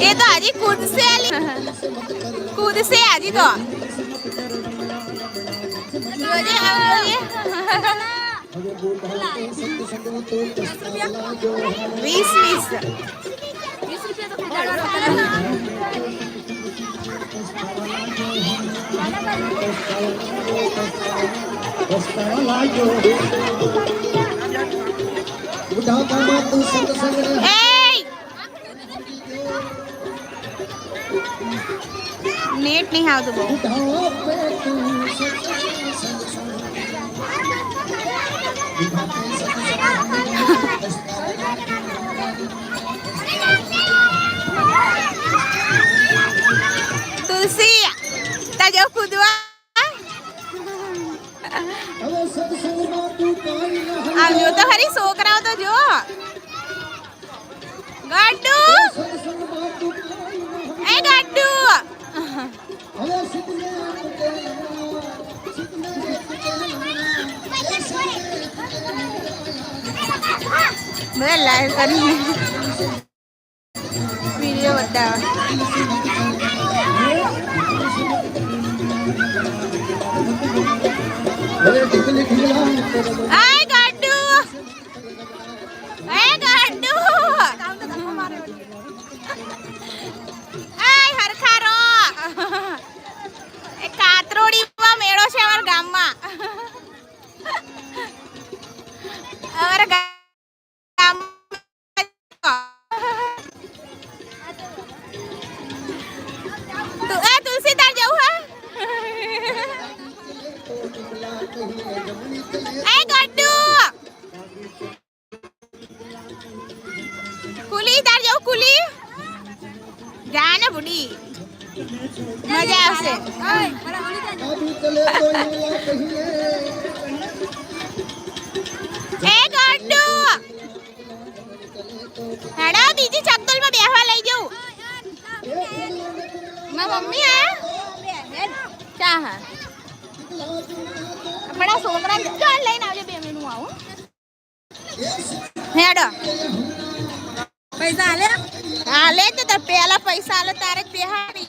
ਇਹ ਤਾਂ ਜੀ ਕੁਰਸੇ ਵਾਲੀ ਕੁਰਸੇ ਆ ਜੀ ਤਾਂ ਜੀ ਹਾਂ वीस वीस ए નેટ નહીં આવતું બહુ. તુલસી બધા લાઈવ કરીને વીડિયો મજા આવશે એ ગડ્ડુ હેડો બીજી ચકદોલમાં બેહવા લઈ જવું મારા મમ્મી હે ચા હા આપણા છોકરા જો આ લઈને આવજો બે મિનિટ હું આવું હેડો પૈસા આલે હાલે તો તાર પેલા પૈસા આલે તારે જ બેહાડી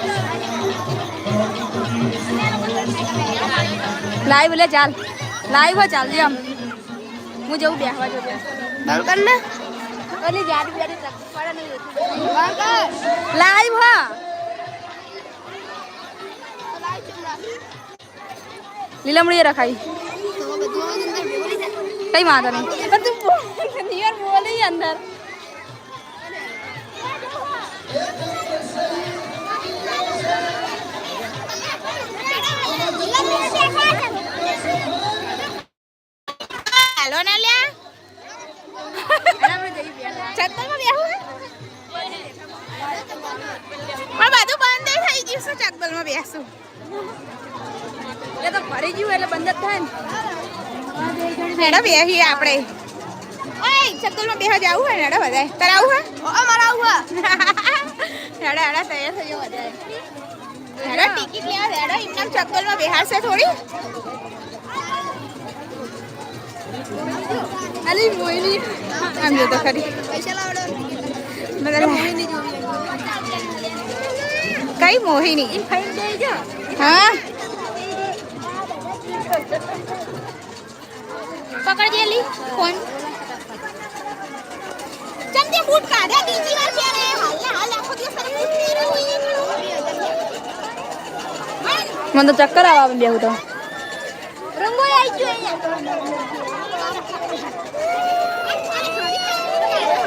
લે ચાલ લાઈવ હો ચાલ આમ હું જવું બેહવા જો બંધ કર ને ઓલી જાડી જાડી પડે નહીં લાઈવ હો લીલમડી રખાઈ કઈ વાંધો નહીં પણ તું બોલ નિયર બોલી અંદર હાલો ના લ્યા ચક્કરમાં બેહવું પણ બધું બંધ થઈ ગયું છે ચક્કરમાં બેસું. એ તો ફરી ગયું એટલે બંધ જ થાય ને. હેડો બેહીએ આપણે. ઓય ચક્કરમાં બેહવા જાવું હોય ને હેડો બધાય. તારે આવું હે અમારા આવું હેડો હેડો તૈયાર થઈ જાઓ બધાય. હેડો ટિકિટ લેવા હેડો એમને ચક્કરમાં બેહાડશે થોડી. અલી મોઈની આમ ખરી. કઈ મોહિની? હા. પકડજે લી ફોન. ચમ તે બૂટ કાઢ્યા બીજી વાર હાલ હાલ આખો દિવસ બૂટ પહેર્યો હોય મને તો ચક્કર આવે બેહું તો.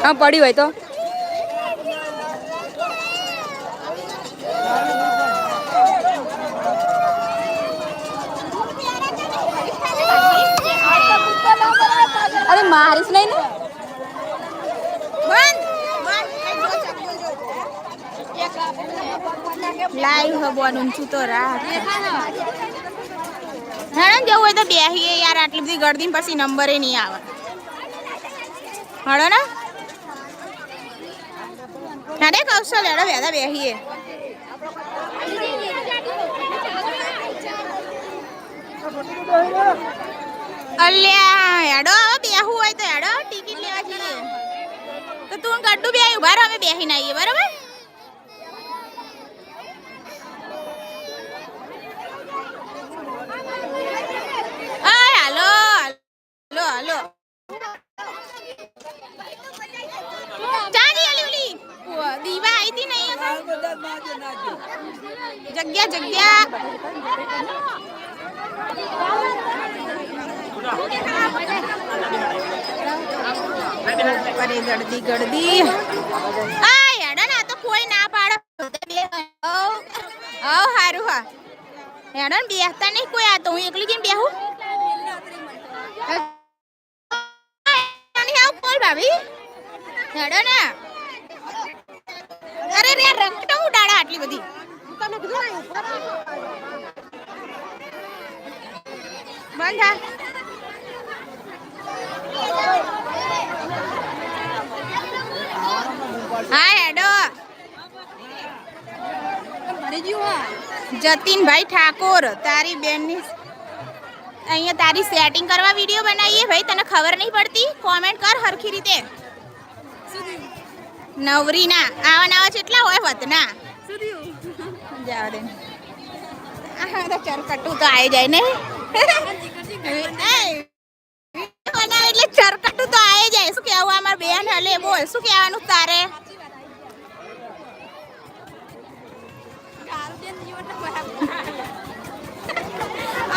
હા પડી હોય તો. અરે મારીશ નહીં ને બંધ બંધ એ જો ચક્કર જો લાઈવ હબવાનું છું તો રાખ હેડન જવું હોય તો બેહીએ યાર, આટલી બધી ગરદી પછી નંબરે નહીં આવે. હળો ને હેડે કૌશલ, હેડો વેદા બેહીએ. અલ્યા હવે બેહવું હોય તો હેડો, ટિકિટ લેવા જઈએ. તો તું ગડ્ડું બે ઊભા રહો, અમે બેહીને આવીએ બરાબર આય હાલો હાલો હાલો ચાલી આલી ઓલી ઓ, દીવા આવી હતી નહીં જગ્યા જગ્યા અરે ગળદી ગળદી આ હેડો ને આ તો કોઈ ના પાડે ઓ ઓ હારું હા હેડો ને બેસતા નહીં કોઈ આ તો હું એકલી જઈને બેહું નહીં આવું બોલ ભાભી હેડો ને. અરે રે રંગટા ઉડાડા આટલી બધી. બંધ થા. હા, હેડો. જતીનભાઈ ઠાકોર, તારી બેનની અહીંયા તારી સેટિંગ કરવા વીડિયો બનાવીએ. ભાઈ તને ખબર નહીં પડતી? કોમેન્ટ કર હરખી રીતે. નવરીના. આવા નાવા કેટલા હોય વતના. જાવ દે આ તો ચરકટું તો આવી જાય ને. એટલે ચરકટું તો આવી જાય. શું કહેવું અમાર બેન હલે? બોલ શું કહેવાનું તારે?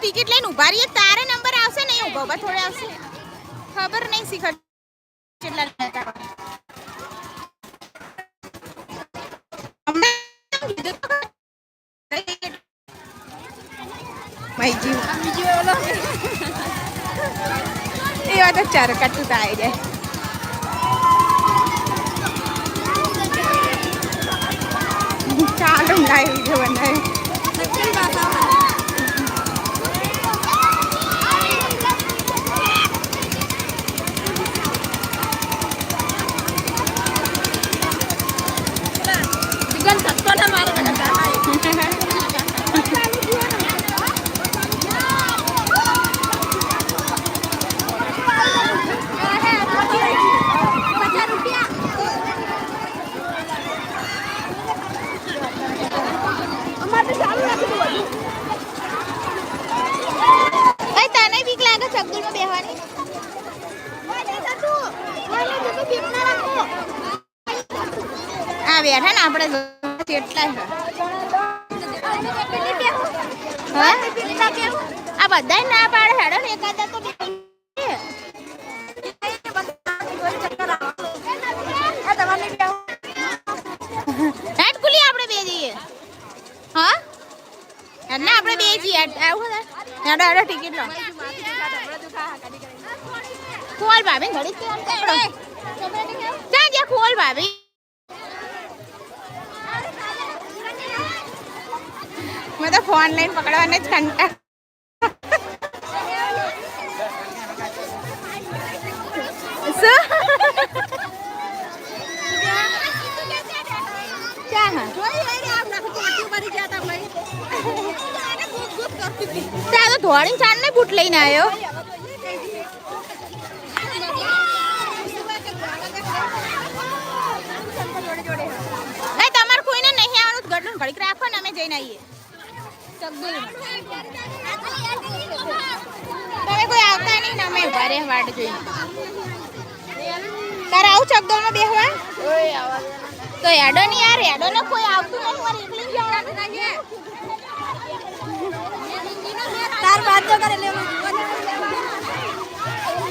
ટિકિટ લઈને ઊભા રહીએ તારે નંબર આવશે નહીં ઊભા ઊભા થોડે આવશે ખબર નહીં શીખર કેટલા લેતા હોય. હમણાં કીધું તો ખરું. માઈ જીવ એવા તો ચરકટું તો આવી જાય ચાલો લાઈવ વીડિયો બનાવે એ તને બીક લાગે ચકદુલમાં બેહવાની આ બેઠા ને આપણે કેટલા છે હા? આ બધા ના પાડે હેડો ને એકાદા તો આપણે બે જઈએ. હા? હેડ આપણે બે જઈએ. ટિકિટ લો. ખોલ ભાભી ઘડી જ આમ કરો જા જા, ખોલ ભાભી. મેં તો ફોન લઈને પકડવાને જ કંટા ત્યાં તો ધોળી ચાંદ ને બૂટ લઈને આવ્યો એ તમારે કોઈને નહીં આવવાનું તો ગટલું ઘડીક ને, અમે જઈને આવીએ. તમે કોઈ આવતા નહીં અમે ઊભા રહ્યા વાટ તારે આવું ચકદોલમાં બેહવા. તો એડો નહીં યાર એડો ને કોઈ આવતું નહીં મારી એકલી જ જવાનું. તાર વાત તો કરે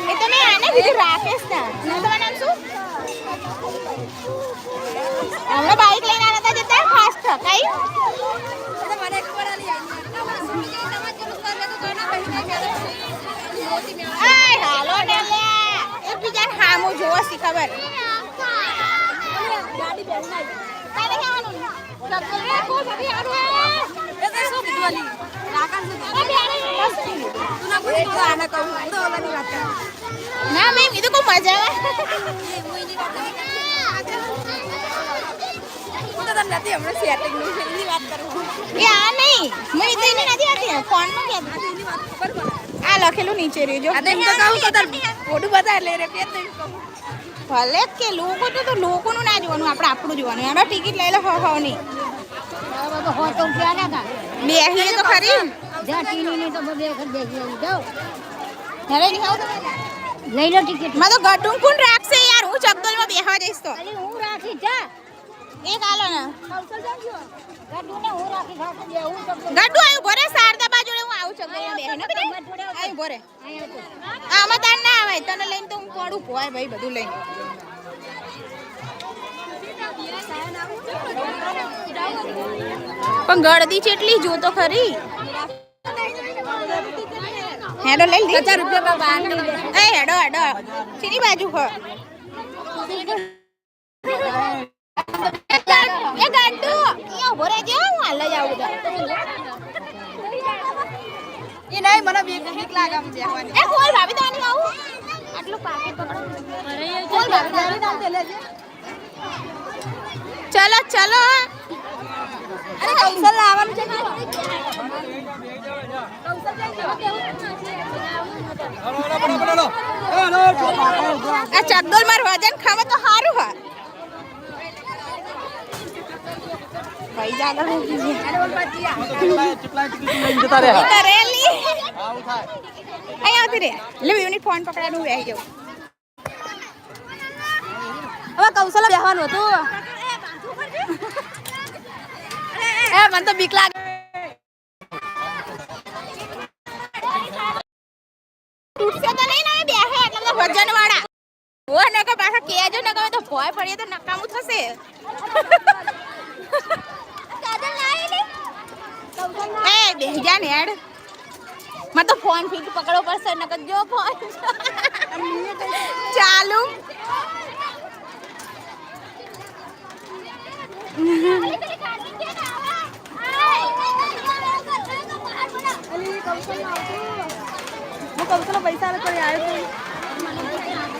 એ તો મેં આને કીધું રાકેશ ના. તમારું નામ શું? હમણાં બાઈક લઈને આવ્યા હતા જતા ફાસ્ટ કઈ? હાલો ને હામું જોવો ખબર ના. એ તો કોઈ મજા આવે નથી આ નહીં મેં આ લખેલું નીચે રહ્યું જો આ તો એમ તો ભલે જ કે લોકો તો તો લોકોનું ના જોવાનું આપણે આપણું જોવાનું. એનો ટિકિટ લઈ લો હો હો નહીં બેહીએ તો ખરી. લઈ લો ટિકિટ. મારે તો ગડું કોણ રાખશે યાર? હું ચકદોલમાં બેહવા જઈશ તો. હું રાખી જા. એક આલો ને. હું બે હું ગડું આવ્યું ભરે શારદા બાજુ હું આવું છું બેહે ને બેટા? આવ્યું ભરે. તાર ના આવે તને લઈને તો હું પડું પોય ભાઈ બધું લઈને. પણ ગળદી ચેટલી જો તો ખરી? હેડો લઈ લી. રૂપિયા બહાર એ હેડો હેડો. સીની બાજુ ખ એ ગાડુ. એ ઊભો રહેજે હું હાલ જ આવું. એ નહીં મને બીક બીક લાગે આમ જવાની એ ખોલ ભાભી તો આની આવું. આટલું પાકે પકડો. ખોલ ભાભી તો આની આવું. ચલો ચલો. અરે કૌશલ લાવવાનું છે આ ચકદોલ માર વજન ખાવા તો સારું હા ભાઈ જાગર હું કીધી કરેલી અહીં આવતી રે લે બેવની ફોન પકડાનું બેહી જાઉં હવે કૌશલ બેહવાનું હતું એ મને તો બીક લાગે તૂટશે તો નહીં ને બેહે એટલે તો વજન વાળા ઓ નકર પાછા કેજો નકર તો ભોય પડીએ તો નકામું થશે બેહી જા ને એડ મને તો ફોન ફીટ પકડવો પડશે નકર જો ફોન ચાલુ. પૈસા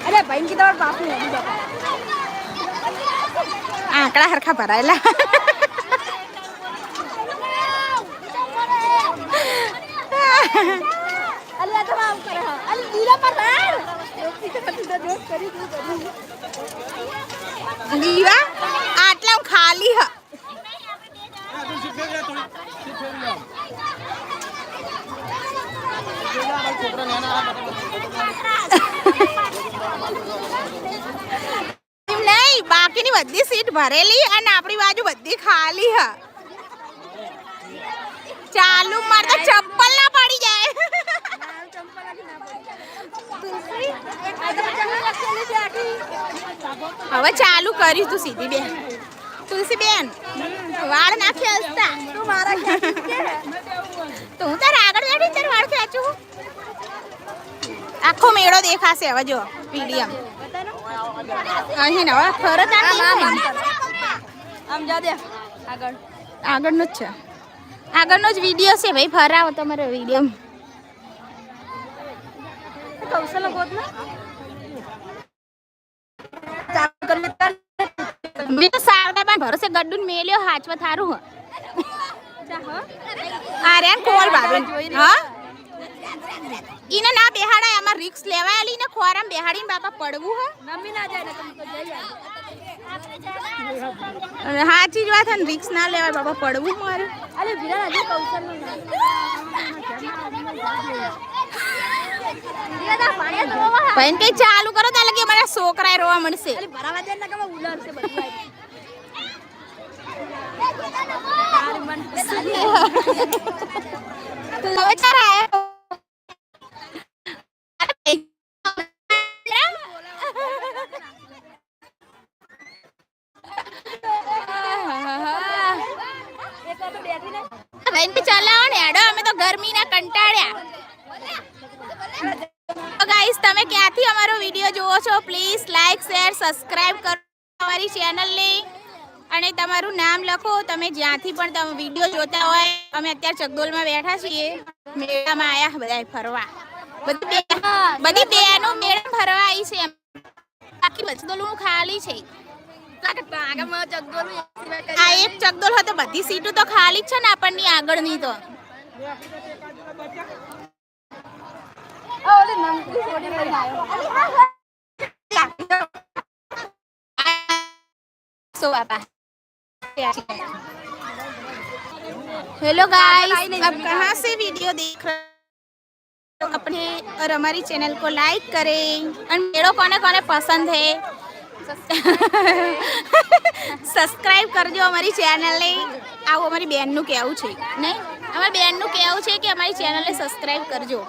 અરે ભાઈ કીધા બાપુ. આંકડા હરખા ભરાયેલા. અલે આ તો આમ કરે હા અલે દીરા પર રાડ જોક કરી તું કરી લીવા આટલા હું ખાલી હ એમ નહીં બાકીની બધી સીટ ભરેલી અને આપણી બાજુ બધી ખાલી હ ચાલુ માર તો ચપ્પલ ના પડી જાય હવે ચાલુ કરીશ તું સીધી બેન. તુલસી બેન વાળ નાખી હસતા તું મારા તો હું તારે આગળ બેઠી તાર વાળ ખેંચું આખો મેળો દેખાશે હવે જો પીડીએમ અહીં ને હવે ફરત આમ જા દે. આગળ. આગળનો જ છે. આગળનો જ વીડિયો છે ભાઈ ફરાવો તમારો વીડિયો. કૌશલ ગોદ ના ચાલુ કરી તાર મેં તો પણ ભરોસે ગડ્ડું મેલ્યો હાચમાં થારું અરે કોલ ભાભી હા? ઈને ના બેહાડાય આમાં રિક્સ લેવાય આલી ને ખોરામ બેહાડીને બાપા પડવું હ. મમ્મી ના જાય ને તમે તો જઈ આવ. અને સાચી જ વાત હે ને રિક્સ ના લેવાય બાબા પડવું મારે. અરે વિરાટ આજે કૌશલનું ભાઈ કઈ ચાલુ કરો ત્યાં લગી અમારા છોકરા રોવા મળશે. ભરાવા દે ને કે ઉલરશે બધું તો હવે ચાર સબસ્ક્રાઇબ કરો અમારી ચેનલને અને તમારું નામ લખો. તમે જ્યાંથી પણ તમે વીડિયો જોતા હોય, અમે અત્યારે ચકદોલમાં બેઠા છીએ. મેળામાં આયા બધા ફરવા. બધી બે- બધી બહેનો મેળા ફરવા આવી છે બાકી બચદોલું ખાલી છે. આ એક ચકદોલ હતો, બધી સીટો તો ખાલી જ છે ને આપણની આગળની તો. सो बाबा हेलो गाइस अब कहाँ से वीडियो देख रहे हो अपने और हमारी चैनल को लाइक करें और मेरे कोने कोने पसंद है સબસ્ક્રાઇબ કરજો અમારી ચેનલને આવું અમારી બેનનું કહેવું છે નહીં અમારી બેનનું કહેવું છે કે અમારી ચેનલને સબસ્ક્રાઇબ કરજો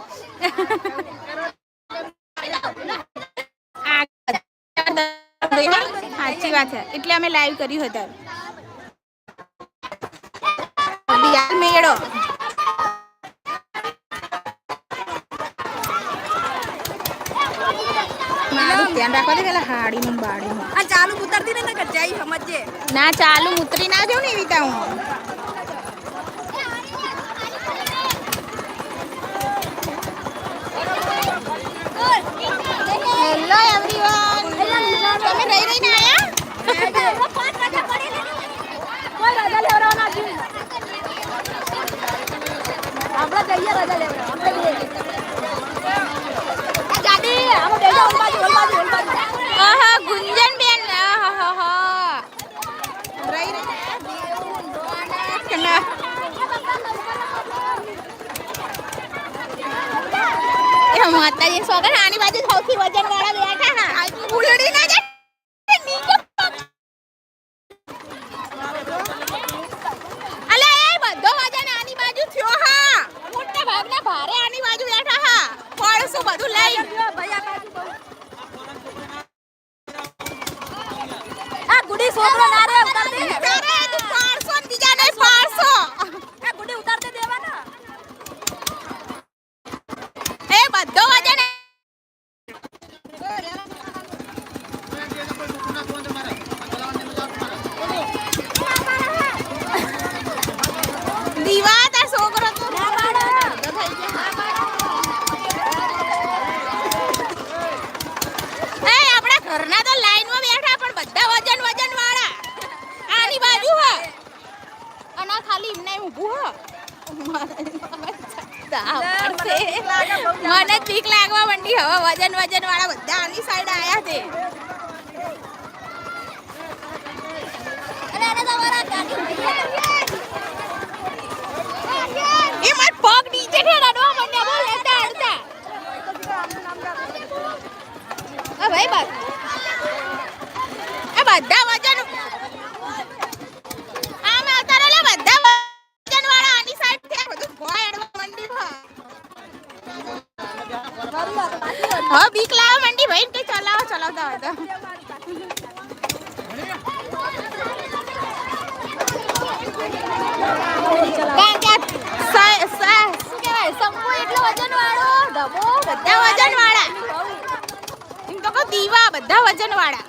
છે એટલે અમે લાઈવ કર્યું હતું. બિહાર મેળો. મારું ધ્યાન રાખો દે પેલા હાડીનું બાડીનું. આ ચાલુ ઉતરતી ને ના ચાલુ ઉતરી ના જાઉં ને એવી ત્યાં હું. હેલો એવરીવન તમે રહી રહીને આયા કોઈ રજા લેવડાવવા નથી આપણે જઈએ રજા લેવડાવવા આપણે જઈએ આ ગાડી આમ બેસો ઓલ બાજુ ઓલ બાજુ ઓલ બાજુ આહા ગુંજન બેન આહાહા. રહી રહીને આયા દેવું, રોનક ને. એ માતાજી સોગન આની બાજુ સૌથી વજન વાળા બેઠા હા ઉલડી ના જાય નીચે પગ. અલે એ બધો વજન આની બાજુ થયો હા મોટા ભાગના ભારે આની બાજુ બેઠા હા પડશું બધું લઈ ભાઈ આ બાજુ બહુ આ ગુડી છોકરો ના રે ઉતાર દે તારે તું પાડશો ને બીજાને પાડશો આ ગુડી ઉતાર દે દેવાના એ બધો વજન દીવા તાર છોકરો તો ના પાડો. અડધો થઈ ગયો. એ આપણા ઘરના તો લાઈનમાં બેઠા પણ બધા વજન વજન વાળા આની બાજુ હ અને આ ખાલી એમને એમ ઊભું હ તાવ પડશે. મને લાગવા માંડી, હવે વજન વજન વાળા બધા આની સાઈડ આયા છે. એ માર પગ ભાઈ બસ આ બધા વજન હ હવે બીક લાવવા માંડી ભાઈ કે ચલાવો ચલાવતા હોય તો કારણ કે આ સ- સ- શું કહેવાય? શંકુ એટલો વજન વાળો ડબો બધા વજન વાળા. એમ તો કહું દીવા બધા વજન વાળા